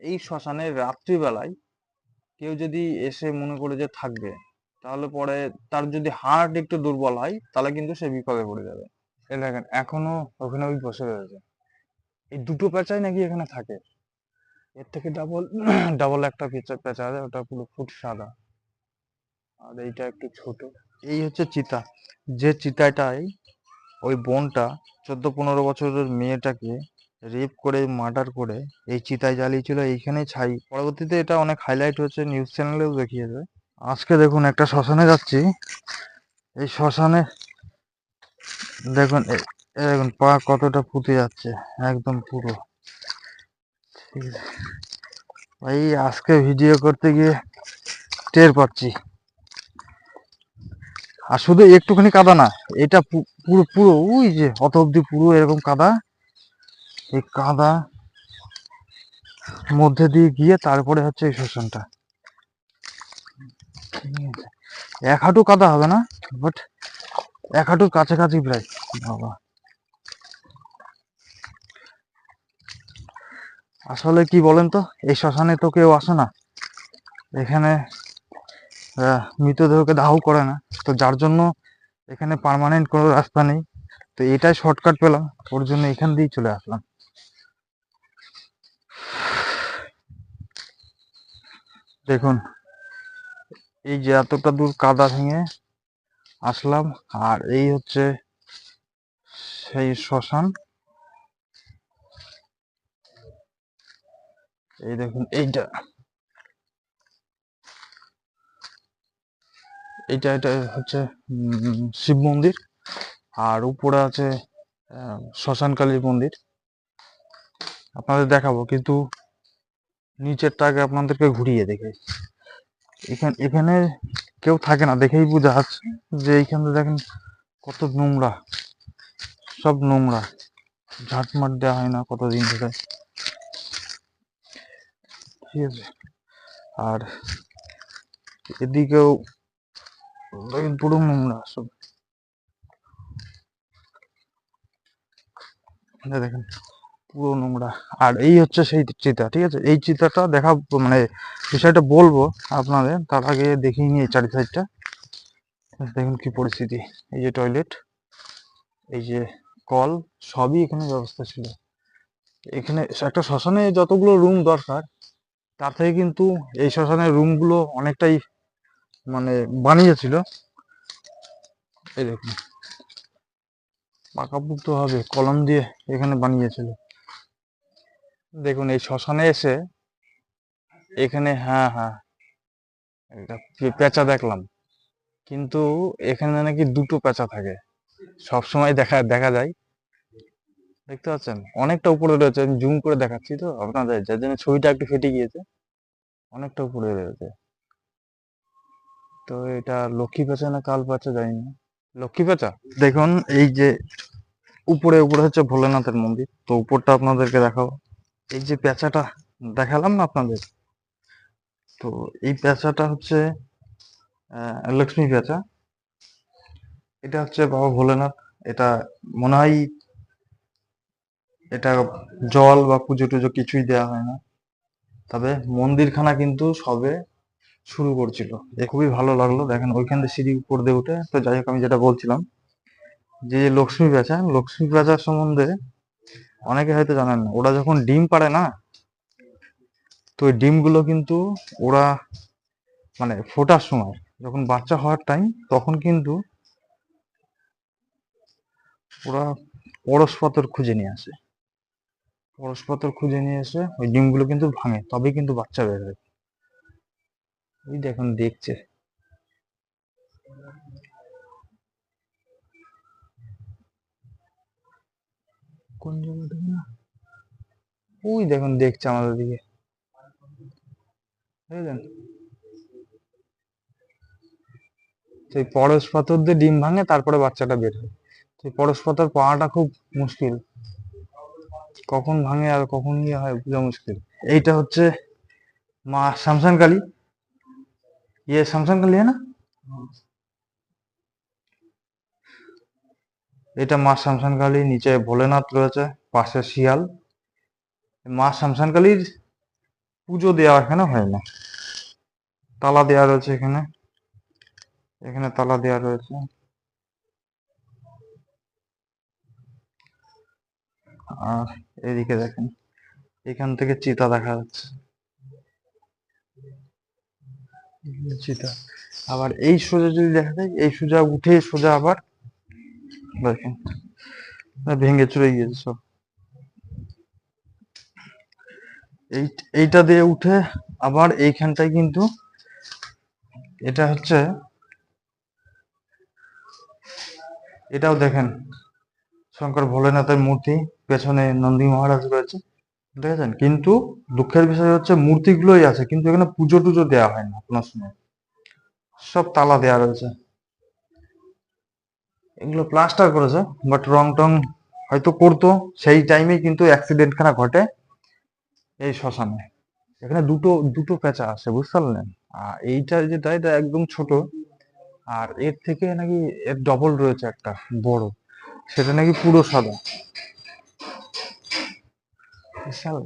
এই শ্মশানে রাত্রিবেলায় কেউ যদি এসে মনে করে যে থাকবে, তাহলে পরে তার যদি হার্ট একটু দুর্বল হয়, তাহলে কিন্তু সে বিপদে পড়ে যাবে। এই দেখেন, এখনও ওখানে ওই বসে রয়েছে। এই দুটো পেঁচাই নাকি এখানে থাকে। এর থেকে ডাবল ডাবল একটা পেঁচা পেঁচা আছে, ওটা পুরো ফুট সাদা। আর এইটা একটু ছোট। এই হচ্ছে চিতা। যে চিতাটাই ওই বোনটা চোদ্দ পনেরো বছরের মেয়েটাকে রেপ করে মার্ডার করে, এই চিতায় জ্বালিয়েছিল, এইখানেই ছাই। পরবর্তীতে এটা অনেক হাইলাইট হচ্ছে নিউজ চ্যানেলেও দেখিয়েছে আজকে দেখুন, একটা শ্মশানে যাচ্ছি। এই শ্মশানে দেখুন দেখুন, পা কতটা ফুটে যাচ্ছে, একদম পুরো। ঠিক আছে। ভাই, আজকে ভিডিও করতে গিয়ে টের পাচ্ছি। আর শুধু একটুখানি কাদা না, এটা পুরো পুরো, ওই যে, অত অব্দি পুরো এরকম কাদা। এই কাদা মধ্যে দিয়ে গিয়ে তারপরে হচ্ছে এই আছে। এক হাঁটু কাদা হবে না? বাট এক হাঁটুর কাছাকাছি প্রায়। বাবা। আসলে কি বলেন তো? এই শ্মশানে তো কেউ আসে না। এখানে মৃতদেহকে দাহ করে না। তো যার জন্য এখানে পার্মানেন্ট কোনো রাস্তা নেই। তো এটাই শর্টকাট পেলাম। ওর জন্য এখান দিয়েই চলে আসলাম। দেখুন, এই যে এতটা দূর কাদা ভেঙে আসলাম, আর এই হচ্ছে সেই শ্মশান। এই দেখুন, এইটা। এইটা, এটা হচ্ছে শিব মন্দির। আর উপরে আছে আহ, শ্মশান কালীর মন্দির। আপনাদের দেখাবো কিন্তু নিচেরটা আগে আপনাদেরকে ঘুরিয়ে দেখে। এখানে এখানে কেউ থাকে না দেখেই বোঝা যাচ্ছে যে এইখানে দেখেন কত নোংরা সব নোংরা। ঝাঁটমাট দেওয়া হয় না কতদিন ধরে। ঠিক আছে। আর এদিকেও পুরো নোংরা সব। দেখেন পুরো নোংরা। আর এই হচ্ছে সেই চিতা, ঠিক আছে? এই চিতাটা দেখা মানে বিষয়টা বলব আপনাদের, তার আগে দেখিয়ে নিয়ে চারি সাইডটা। দেখুন কি পরিস্থিতি। এই যে টয়লেট এই যে কল, সবই এখানে ব্যবস্থা ছিল। এখানে একটা শ্মশানে যতগুলো রুম দরকার, তার থেকে কিন্তু এই শ্মশানের রুমগুলো অনেকটাই মানে বানিয়েছিল। এই দেখুন। পাকাপুক্ত হবে, কলম দিয়ে এখানে বানিয়েছিল। দেখুন, এই শ্মশানে এসে এখানে হ্যাঁ হ্যাঁ একটা পেঁচা দেখলাম। কিন্তু এখানে নাকি দুটো পেঁচা থাকে। সব সময় দেখা দেখা যায়। দেখতে পাচ্ছেন? অনেকটা উপরে রয়েছে। আমি জুম করে দেখাচ্ছি তো আপনাদের, যার জন্য ছবিটা একটু ফেটে গিয়েছে। অনেকটা উপরে রয়েছে। তো এটা লক্ষ্মী পেঁচা না কাল পেঁচা, জানি না। লক্ষ্মী পেঁচা দেখুন, এই যে উপরে উপরে হচ্ছে ভোলেনাথের মন্দির। তো উপরটা আপনাদেরকে দেখাবো। এই যে পেঁচাটা দেখালাম না আপনাদের? তো এই পেঁচাটা হচ্ছে লক্ষ্মী পেঁচা এটা হচ্ছে বাবা ভোলেনাথ। এটা মনে হয় এটা জল বা পুজো টুজো কিছুই দেওয়া হয় না। তবে মন্দিরখানা কিন্তু সবে শুরু করছিল। এ খুবই ভালো লাগল। দেখেন ওইখান থেকে সিঁড়ি উপর দিয়ে উঠে, তো যাই হোক আমি যেটা বলছিলাম, যে লক্ষ্মী পেঁচা লক্ষ্মী পেঁচার সম্বন্ধে অনেকে হয়তো জানেন না। ওরা যখন ডিম পাড়ে না, তো ওই ডিমগুলো কিন্তু ওরা মানে ফোটার সময়, যখন বাচ্চা হওয়ার টাইম তখন কিন্তু ওরা পরশ খুঁজে নিয়ে আসে। পরশ খুঁজে নিয়ে এসে ওই ডিমগুলো কিন্তু ভাঙে তবে কিন্তু বাচ্চা বের হয়। ওই দেখুন দেখছে। কোন জায়গা থেকে না? ওই দেখুন দেখছে আমাদের দিকে। বুঝলেন? সেই পরশ পাথর দিয়ে ডিম ভাঙে, তারপরে বাচ্চাটা বের হয়। সেই পরশ পাথর পাওয়াটা খুব মুশকিল। কখন ভাঙে আর কখন ইয়ে হয়, বোঝা মুশকিল। এইটা হচ্ছে মা শামসান কালী। ইয়ে শামসান কালী হ্যাঁ না এটা মা শামসান কালী, নিচে ভোলেনাথ রয়েছে, পাশে শিয়াল। মা শামসান কালীর পুজো দেওয়া এখানে হয় না। তালা দেওয়া রয়েছে এখানে। এখানে তালা দেওয়া রয়েছে। আর এদিকে দেখেন, এখান থেকে চিতা দেখা যাচ্ছে। চিতা আবার এই সোজা যদি দেখা যায়, এই সোজা উঠে সোজা আবার দেখেন ভেঙে গিয়েছে সব। এই, এইটা দিয়ে উঠে আবার এইখানটায় কিন্তু এটা হচ্ছে, এটাও দেখেন, শঙ্কর ভোলেনাথের মূর্তি, পেছনে নন্দী মহারাজ রয়েছে। দেখেছেন? কিন্তু দুঃখের বিষয় হচ্ছে মূর্তিগুলোই আছে, কিন্তু এখানে পুজো টুজো দেওয়া হয় না আপনার সময়। সব তালা দেওয়া রয়েছে। এগুলো প্লাস্টার করেছে, বাট রং টং হয়তো করতো। সেই টাইমে কিন্তু অ্যাক্সিডেন্ট খানা ঘটে এই শ্মশানে। এখানে দুটো দুটো পেঁচা আছে, বুঝতে পারলেন? আর এইটা যেটা, এটা একদম ছোট। আর এর থেকে নাকি এর ডবল রয়েছে একটা, বড়। সেটা নাকি পুরো সাদা। বিশাল।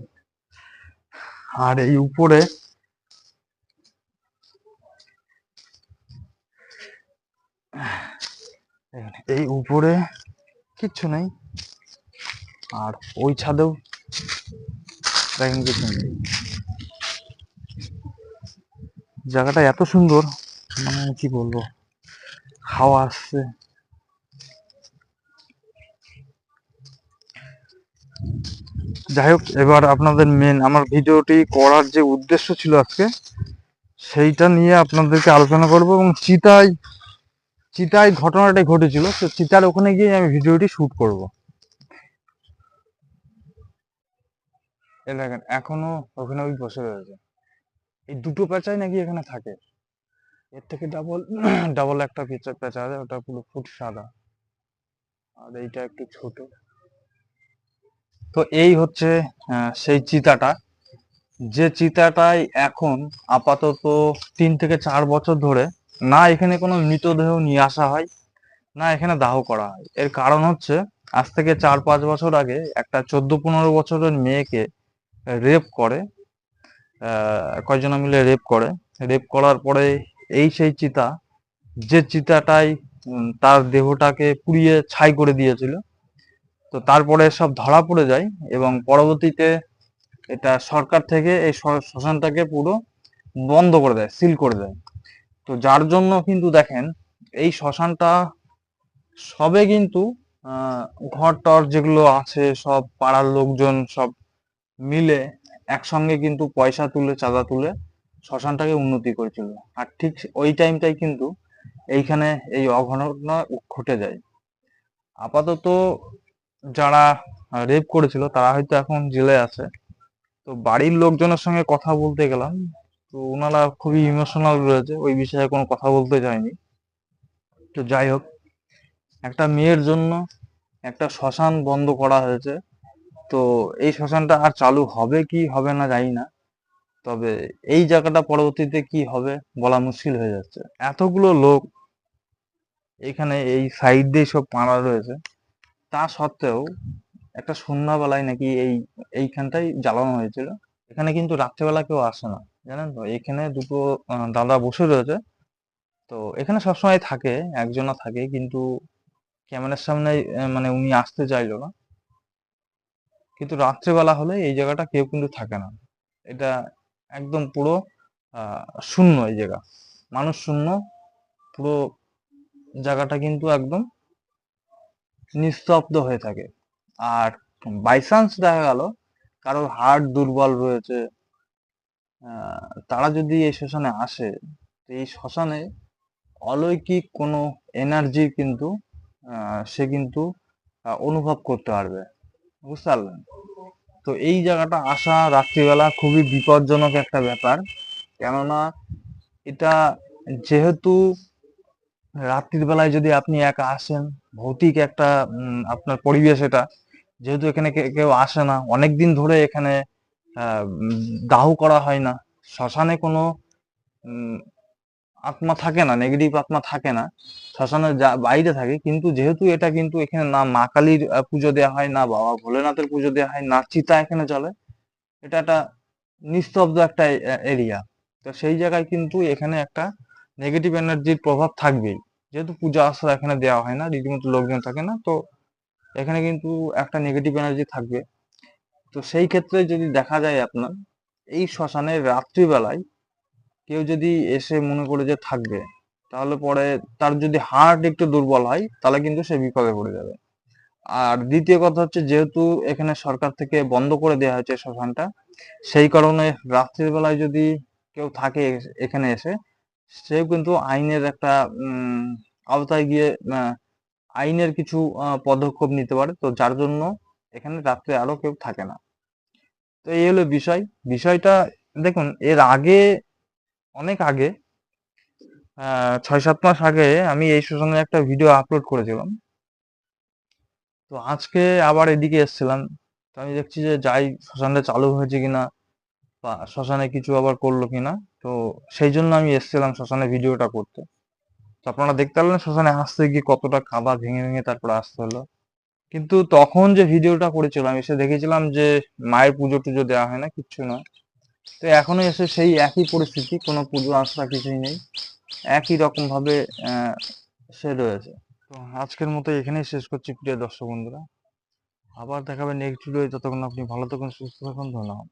আর এই উপরে এই উপরে কিচ্ছু নেই। আর ওই ছাদেও দেখেন কিছু নেই। জায়গাটা এত সুন্দর মানে কি বলব, হাওয়া আসছে। যাই হোক, এবার আপনাদের মেন আমার ভিডিওটি করার যে উদ্দেশ্য ছিল আজকে, সেইটা নিয়ে আপনাদেরকে আলোচনা করব এবং চিতায় চিতায় ঘটনাটাই ঘটেছিল, তো চিতার ওখানে গিয়ে আমি ভিডিওটি শুট করব। এই দেখেন, এখনও ওখানে ওই বসে রয়েছে। এই দুটো পেঁচাই নাকি এখানে থাকে। এর থেকে ডাবল ডাবল একটা পেঁচা পেঁচা আছে, ওটা পুরো ফুট সাদা। আর এইটা একটু ছোট। তো এই হচ্ছে সেই চিতাটা। যে চিতাটাই এখন আপাতত তিন থেকে চার বছর ধরে না এখানে কোনো মৃতদেহ নিয়ে আসা হয়, না এখানে দাহ করা হয়। এর কারণ হচ্ছে, আজ থেকে চার পাঁচ বছর আগে একটা চোদ্দ পনেরো বছরের মেয়েকে রেপ করে কয়জনা মিলে রেপ করে। রেপ করার পরে এই সেই চিতা, যে চিতাটাই তার দেহটাকে পুড়িয়ে ছাই করে দিয়েছিল তো তারপরে সব ধরা পড়ে যায় এবং পরবর্তীতে এটা সরকার থেকে এই শ্মশানটাকে পুরো বন্ধ করে দেয়, সিল করে দেয়। তো যার জন্য কিন্তু দেখেন, এই শ্মশানটা সবে কিন্তু ঘর টর যেগুলো আছে, সব পাড়ার লোকজন সব মিলে একসঙ্গে কিন্তু পয়সা তুলে, চাঁদা তুলে শ্মশানটাকে উন্নতি করেছিল। আর ঠিক ওই টাইমটাই কিন্তু এইখানে এই অঘটনা ঘটে যায়। আপাতত যারা রেপ করেছিল, তারা হয়তো এখন জেলে আছে। তো বাড়ির লোকজনের সঙ্গে কথা বলতে গেলাম, তো ওনারা খুবই ইমোশনাল রয়েছে, ওই বিষয়ে কোনো কথা বলতে চায়নি তো যাই হোক, একটা মেয়ের জন্য একটা শ্মশান বন্ধ করা হয়েছে। তো এই শ্মশানটা আর চালু হবে কি, হবে না জানি না। তবে এই জায়গাটা পরবর্তীতে কি হবে বলা মুশকিল হয়ে যাচ্ছে। এতগুলো লোক এখানে এই সাইড দিয়ে সব পাড়া রয়েছে। তা সত্ত্বেও একটা সন্ধ্যাবেলায় নাকি এই এইখানটাই জ্বালানো হয়েছিল। এখানে কিন্তু রাত্রেবেলা কেউ আসে না, জানেন তো? এখানে দুটো দাদা বসে রয়েছে। তো এখানে সবসময় থাকে একজনা থাকে, কিন্তু ক্যামেরার সামনে মানে উনি আসতে চাইলো না। কিন্তু রাত্রেবেলা হলে এই জায়গাটা কেউ কিন্তু থাকে না। এটা একদম পুরো শূন্য এই জায়গা। মানুষ শূন্য, পুরো জায়গাটা কিন্তু একদম নিস্তব্ধ হয়ে থাকে। আর বাই চান্স দেখা গেল, কারোর হার্ট দুর্বল রয়েছে তারা যদি এই শ্মশানে আসে এই শ্মশানে অলৌকিক কোনো এনার্জি কিন্তু সে কিন্তু অনুভব করতে পারবে। বুঝতে পারলেন? তো এই জায়গাটা আসা রাত্রিবেলা খুবই বিপজ্জনক একটা ব্যাপার। কেননা এটা যেহেতু রাত্রির বেলায় যদি আপনি একা আসেন, ভৌতিক একটা আপনার পরিবেশ এটা। যেহেতু এখানে কেউ আসে না, অনেকদিন ধরে এখানে দাহ করা হয় না। শ্মশানে কোনো আত্মা থাকে না নেগেটিভ আত্মা থাকে না। শ্মশানের যা- বাইরে থাকে, কিন্তু যেহেতু এটা কিন্তু এখানে না, মা কালীর পুজো দেওয়া হয় না, বাবা ভোলেনাথের পুজো দেওয়া হয় না, চিতা এখানে চলে। এটা একটা নিস্তব্ধ একটা এরিয়া। তো সেই জায়গায় কিন্তু এখানে একটা নেগেটিভ এনার্জির প্রভাব থাকবেই। যেহেতু পূজা আশ্রা এখানে দেওয়া হয় না, রীতিমতো লোকজন থাকে না, তো এখানে কিন্তু একটা নেগেটিভ এনার্জি থাকবে। তো সেই ক্ষেত্রে যদি দেখা যায় আপনার, এই শ্মশানের রাত্রিবেলায় কেউ যদি এসে মনে করে যে থাকবে, তাহলে পরে তার যদি হার্ট একটু দুর্বল হয়, তাহলে কিন্তু সে বিপদে পড়ে যাবে। আর দ্বিতীয় কথা হচ্ছে যেহেতু এখানে সরকার থেকে বন্ধ করে দেওয়া হয়েছে শ্মশানটা, সেই কারণে রাত্রির বেলায় যদি কেউ থাকে এখানে এসে সেও কিন্তু আইনের একটা আওতায় গিয়ে আইনের কিছু পদক্ষেপ নিতে পারে। তো যার জন্য এখানে রাত্রে আরও কেউ থাকে না। তো এই হলো বিষয়। বিষয়টা, দেখুন, এর আগে, অনেক আগে ছয় সাত মাস আগে আমি এই শ্মশানের একটা ভিডিও আপলোড করেছিলাম। তো আজকে আবার এদিকে এসেছিলাম। তো আমি দেখছি যে যাই শ্মশানটা চালু হয়েছে কিনা বা শ্মশানে কিছু আবার করল কিনা। তো সেই জন্য আমি এসেছিলাম শ্মশানে ভিডিওটা করতে। তো আপনারা দেখতে পারলেন শ্মশানে আসতে গিয়ে কতটা কাদা ভেঙে ভেঙে তারপরে আসতে হলো। কিন্তু তখন যে ভিডিওটা করেছিলাম, এসে দেখেছিলাম যে মায়ের পুজো টুজো দেওয়া হয় না, কিচ্ছু না তো এখনও এসে সেই একই পরিস্থিতি, কোনো পুজো আশা কিছুই নেই। একই রকম ভাবে সে রয়েছে। তো আজকের মতো এখানেই শেষ করছি, প্রিয় দর্শক বন্ধুরা। আবার দেখাবে নেক্সট ভিডিও ততক্ষণ আপনি ভালো থাকুন, সুস্থ থাকুন। ধন্যবাদ।